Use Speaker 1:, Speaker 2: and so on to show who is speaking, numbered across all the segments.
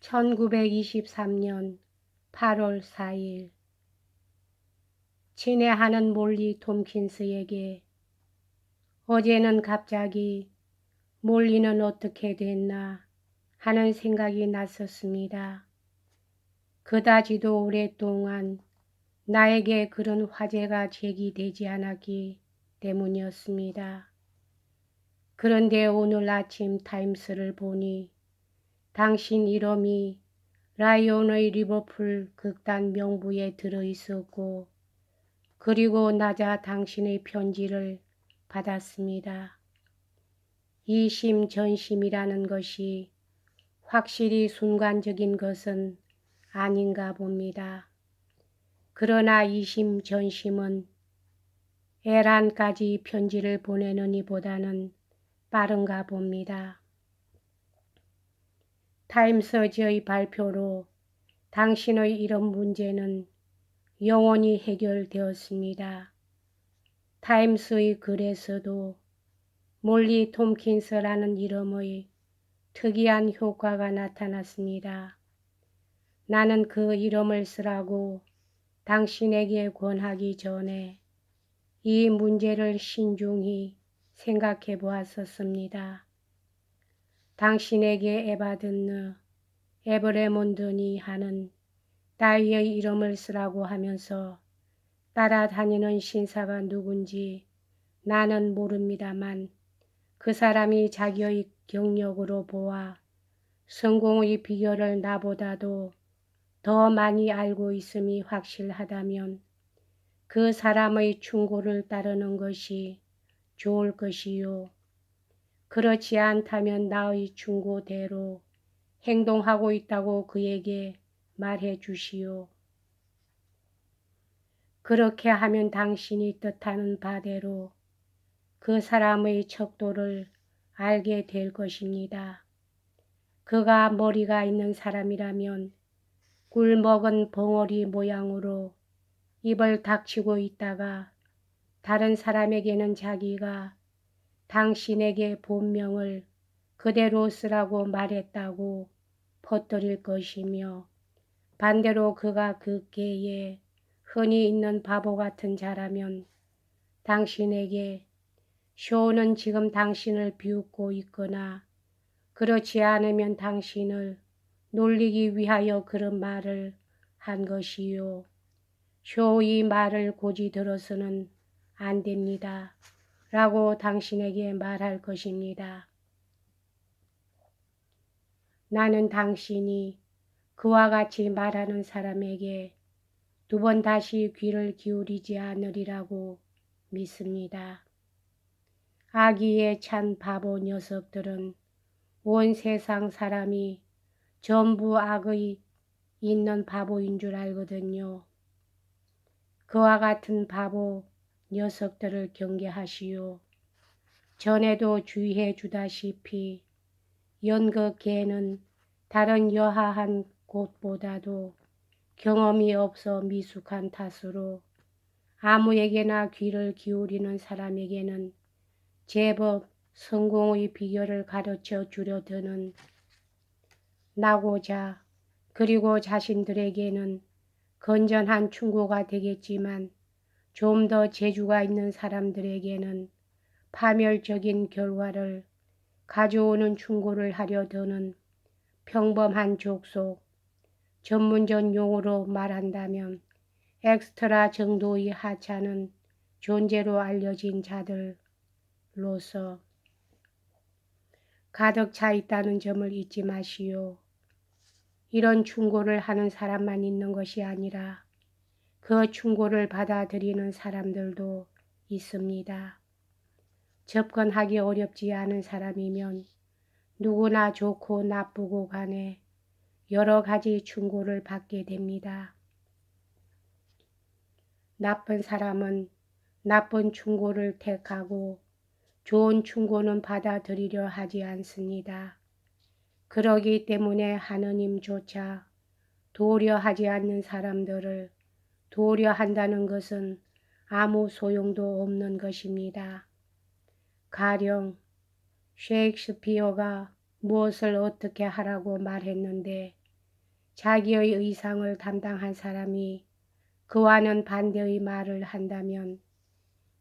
Speaker 1: 1923년 8월 4일 친애하는 몰리 톰킨스에게 어제는 갑자기 몰리는 어떻게 됐나 하는 생각이 났었습니다. 그다지도 오랫동안 나에게 그런 화제가 제기되지 않았기 때문이었습니다. 그런데 오늘 아침 타임스를 보니 당신 이름이 라이온의 리버풀 극단 명부에 들어 있었고 그리고 낮아 당신의 편지를 받았습니다. 이심전심이라는 것이 확실히 순간적인 것은 아닌가 봅니다. 그러나 이심전심은 에란까지 편지를 보내는 이보다는 빠른가 봅니다. 타임스지의 발표로 당신의 이런 문제는 영원히 해결되었습니다. 타임스의 글에서도 몰리 톰킨스라는 이름의 특이한 효과가 나타났습니다. 나는 그 이름을 쓰라고 당신에게 권하기 전에 이 문제를 신중히 생각해 보았었습니다. 당신에게 에바든느 에브레몬드니 하는 따위의 이름을 쓰라고 하면서 따라다니는 신사가 누군지 나는 모릅니다만 그 사람이 자기의 경력으로 보아 성공의 비결을 나보다도 더 많이 알고 있음이 확실하다면 그 사람의 충고를 따르는 것이 좋을 것이요. 그렇지 않다면 나의 충고대로 행동하고 있다고 그에게 말해 주시오. 그렇게 하면 당신이 뜻하는 바대로 그 사람의 척도를 알게 될 것입니다. 그가 머리가 있는 사람이라면 굴먹은 벙어리 모양으로 입을 닥치고 있다가 다른 사람에게는 자기가 당신에게 본명을 그대로 쓰라고 말했다고 퍼뜨릴 것이며 반대로 그가 그 깨에 흔히 있는 바보 같은 자라면 당신에게 쇼는 지금 당신을 비웃고 있거나 그렇지 않으면 당신을 놀리기 위하여 그런 말을 한 것이요. 쇼의 말을 고지 들어서는 안 됩니다. 라고 당신에게 말할 것입니다. 나는 당신이 그와 같이 말하는 사람에게 두 번 다시 귀를 기울이지 않으리라고 믿습니다. 아기에 찬 바보 녀석들은 온 세상 사람이 전부 악의 있는 바보인 줄 알거든요. 그와 같은 바보 녀석들을 경계하시오. 전에도 주의해 주다시피 연극 개는 다른 여하한 곳보다도 경험이 없어 미숙한 탓으로 아무에게나 귀를 기울이는 사람에게는 제법 성공의 비결을 가르쳐 주려 드는 나고자 그리고 자신들에게는 건전한 충고가 되겠지만 좀 더 재주가 있는 사람들에게는 파멸적인 결과를 가져오는 충고를 하려 드는 평범한 족속, 전문적 용어로 말한다면 엑스트라 정도의 하찮은 존재로 알려진 자들로서 가득 차 있다는 점을 잊지 마시오. 이런 충고를 하는 사람만 있는 것이 아니라 그 충고를 받아들이는 사람들도 있습니다. 접근하기 어렵지 않은 사람이면 누구나 좋고 나쁘고 간에 여러 가지 충고를 받게 됩니다. 나쁜 사람은 나쁜 충고를 택하고 좋은 충고는 받아들이려 하지 않습니다. 그러기 때문에 하느님조차 도려 하지 않는 사람들을 도려 한다는 것은 아무 소용도 없는 것입니다. 가령 셰익스피어가 무엇을 어떻게 하라고 말했는데 자기의 의상을 담당한 사람이 그와는 반대의 말을 한다면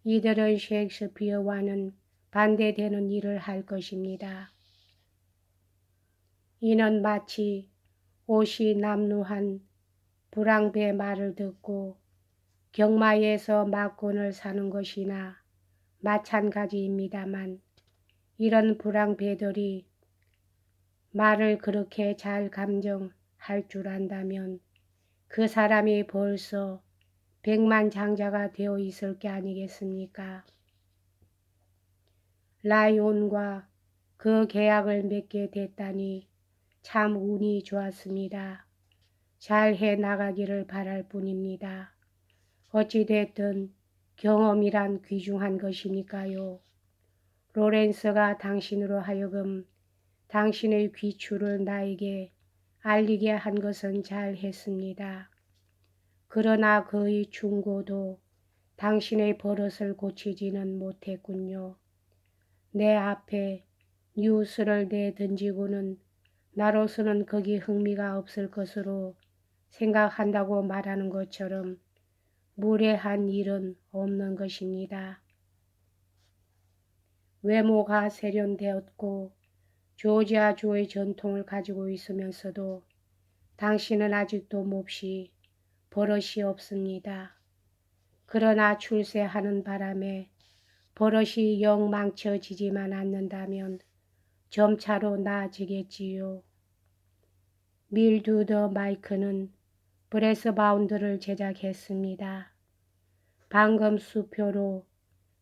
Speaker 1: 이들은 셰익스피어와는 반대되는 일을 할 것입니다. 이는 마치 옷이 남루한 불황배 말을 듣고 경마에서 막권을 사는 것이나 마찬가지입니다만 이런 불황배들이 말을 그렇게 잘 감정할 줄 안다면 그 사람이 벌써 백만 장자가 되어 있을 게 아니겠습니까? 라이온과 그 계약을 맺게 됐다니 참 운이 좋았습니다. 잘 해 나가기를 바랄 뿐입니다. 어찌됐든 경험이란 귀중한 것이니까요. 로렌스가 당신으로 하여금 당신의 귀추를 나에게 알리게 한 것은 잘 했습니다. 그러나 그의 충고도 당신의 버릇을 고치지는 못했군요. 내 앞에 뉴스를 내던지고는 나로서는 거기 흥미가 없을 것으로 생각한다고 말하는 것처럼 무례한 일은 없는 것입니다. 외모가 세련되었고 조지아주의 전통을 가지고 있으면서도 당신은 아직도 몹시 버릇이 없습니다. 그러나 출세하는 바람에 버릇이 영 망쳐지지만 않는다면 점차로 나아지겠지요. 밀두 더 마이크는 브레스 바운드를 제작했습니다. 방금 수표로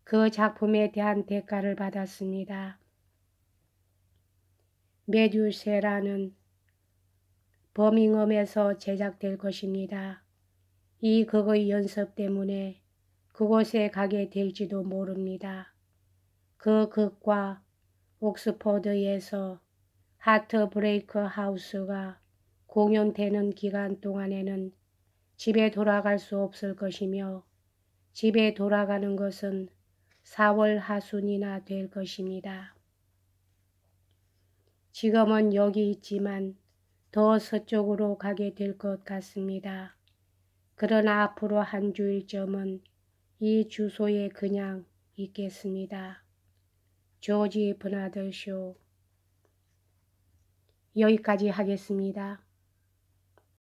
Speaker 1: 그 작품에 대한 대가를 받았습니다. 메듀세라는 버밍엄에서 제작될 것입니다. 이 극의 연습 때문에 그곳에 가게 될지도 모릅니다. 그 극과 옥스퍼드에서 하트 브레이크 하우스가 공연되는 기간 동안에는 집에 돌아갈 수 없을 것이며 집에 돌아가는 것은 4월 하순이나 될 것입니다. 지금은 여기 있지만 더 서쪽으로 가게 될 것 같습니다. 그러나 앞으로 한 주일쯤은 이 주소에 그냥 있겠습니다. 조지 브나더 쇼 여기까지 하겠습니다.